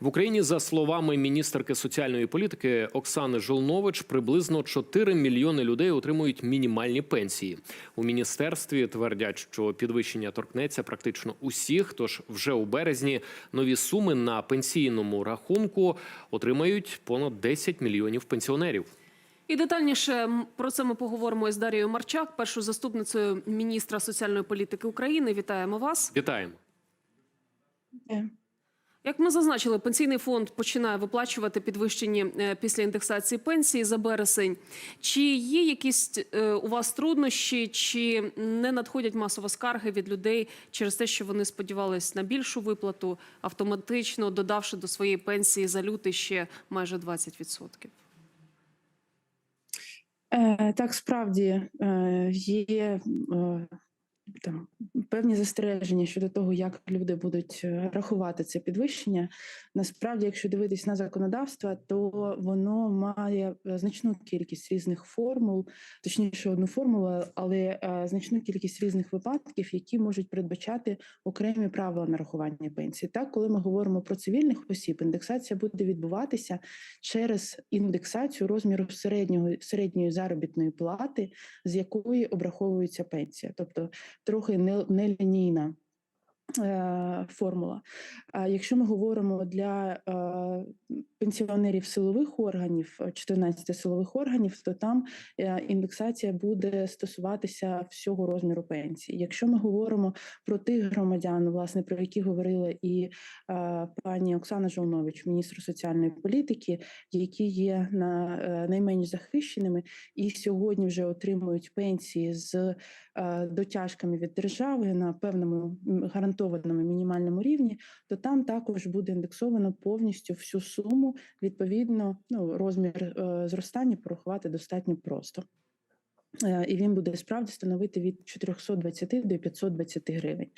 В Україні, за словами міністерки соціальної політики Оксани Жолнович, приблизно 4 мільйони людей отримують мінімальні пенсії. У міністерстві твердять, що підвищення торкнеться практично усіх. Тож вже у березні нові суми на пенсійному рахунку отримають понад 10 мільйонів пенсіонерів. І детальніше про це ми поговоримо із Дарією Марчак, першою заступницею міністра соціальної політики України. Вітаємо вас. Вітаємо. Е, Як ми зазначили, пенсійний фонд починає виплачувати підвищені е, після індексації пенсії за березень. Чи є якісь е, у вас труднощі, чи не надходять масово скарги від людей через те, що вони сподівались на більшу виплату, автоматично додавши до своєї пенсії за лютий ще майже 20%? Е, Так, справді є там певні застереження щодо того, як люди будуть е, рахувати це підвищення. Насправді, якщо дивитись на законодавство, то воно має е, значну кількість різних формул, точніше, одну формулу, але е, значну кількість різних випадків, які можуть передбачати окремі правила нарахування пенсії. Так, коли ми говоримо про цивільних осіб, індексація буде відбуватися через індексацію розміру середнього середньої заробітної плати, з якої обраховується пенсія, тобто трохи не- нелінійна. е, Формула. А якщо ми говоримо для е, пенсіонерів силових органів, е, 14 силових органів, то там е, індексація буде стосуватися всього розміру пенсії. Якщо ми говоримо про тих громадян, власне про які говорила і е, пані Оксана Жолнович, міністр соціальної політики, які є на е, найменш захищеними і сьогодні вже отримують пенсії з е, дотяжками від держави на певному м, гарантованому мінімальному рівні, то там також буде індексовано повністю всю суму. Відповідно, ну розмір е, зростання порахувати достатньо просто. Е, І він буде справді становити від 420 до 520 гривень.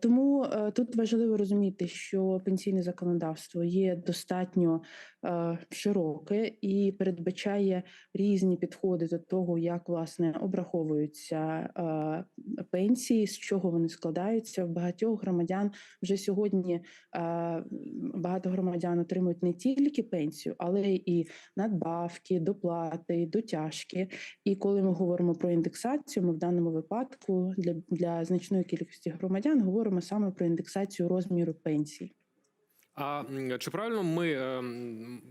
Тому е, тут важливо розуміти, що пенсійне законодавство є достатньо е, широке і передбачає різні підходи до того, як власне обраховуються пенсії, з чого вони складаються. В багатьох громадян вже сьогодні багато громадян отримують не тільки пенсію, але і надбавки, доплати, дотяжки. І коли ми говоримо про індексацію, ми в даному випадку для, для значної кількості громадян говоримо саме про індексацію розміру пенсій. А чи правильно ми ем,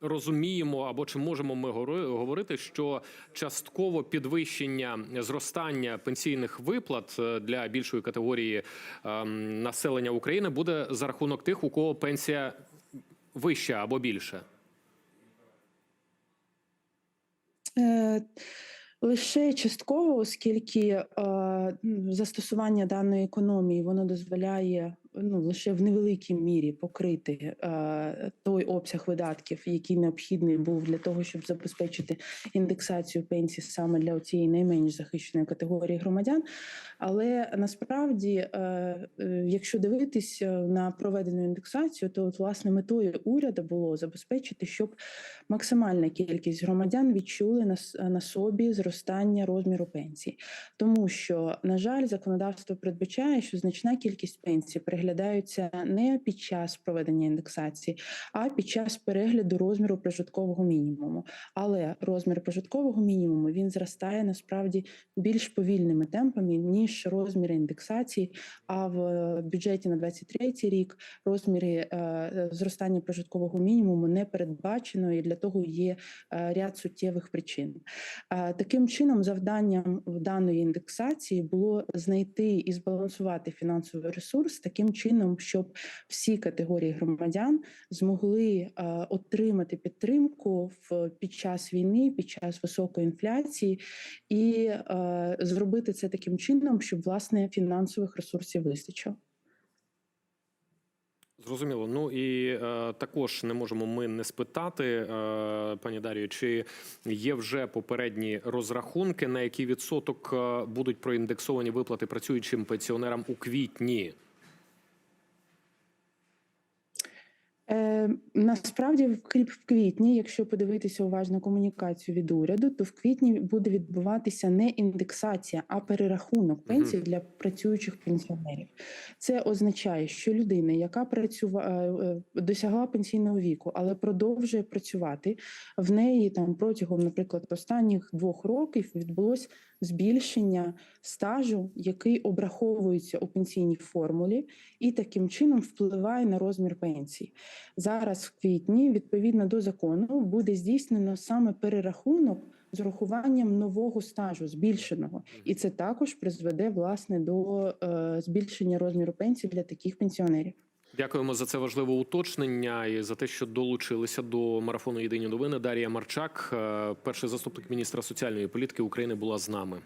розуміємо або чи можемо ми говорити, що частково підвищення зростання пенсійних виплат е, для більшої категорії ем, населення України буде за рахунок тих, у кого пенсія вища або більша? Е, Лише частково, оскільки е, застосування даної економії воно дозволяє ну лише в невеликій мірі покрити е, той обсяг видатків, який необхідний був для того, щоб забезпечити індексацію пенсій саме для цієї найменш захищеної категорії громадян. Але насправді, е, е, якщо дивитись е, на проведену індексацію, то от власне метою уряду було забезпечити, щоб максимальна кількість громадян відчули на, на собі зростання розміру пенсій, тому що на жаль, законодавство передбачає, що значна кількість пенсій переглядаються не під час проведення індексації, а під час перегляду розміру прожиткового мінімуму. Але розмір прожиткового мінімуму він зростає насправді більш повільними темпами ніж розміри індексації. А в е, бюджеті на 23 рік розміри е, зростання прожиткового мінімуму не передбачено, і для того є е, ряд суттєвих причин. Таким чином, завданням даної індексації було знайти і збалансувати фінансовий ресурс таким чином, щоб всі категорії громадян змогли е, отримати підтримку в під час війни, під час високої інфляції, і е, зробити це таким чином, щоб власне фінансових ресурсів вистачило. Зрозуміло. Ну і е, також не можемо ми не спитати, е, пані Дар'ю, чи є вже попередні розрахунки, на який відсоток е, будуть проіндексовані виплати працюючим пенсіонерам у квітні? Е, насправді в квітні, якщо подивитися уважно комунікацію від уряду, то в квітні буде відбуватися не індексація, а перерахунок пенсій для працюючих пенсіонерів. Це означає, що людина, яка працювала досягла пенсійного віку, але продовжує працювати, в неї там протягом, наприклад, останніх двох років відбулось збільшення стажу, який обраховується у пенсійній формулі, і таким чином впливає на розмір пенсії. Зараз в квітні, відповідно до закону, буде здійснено саме перерахунок з урахуванням нового стажу, збільшеного, і це також призведе власне до е, збільшення розміру пенсії для таких пенсіонерів. Дякуємо за це важливе уточнення і за те, що долучилися до марафону Єдині новини. Дар'я Марчак, е, перший заступник міністра соціальної політики України, була з нами.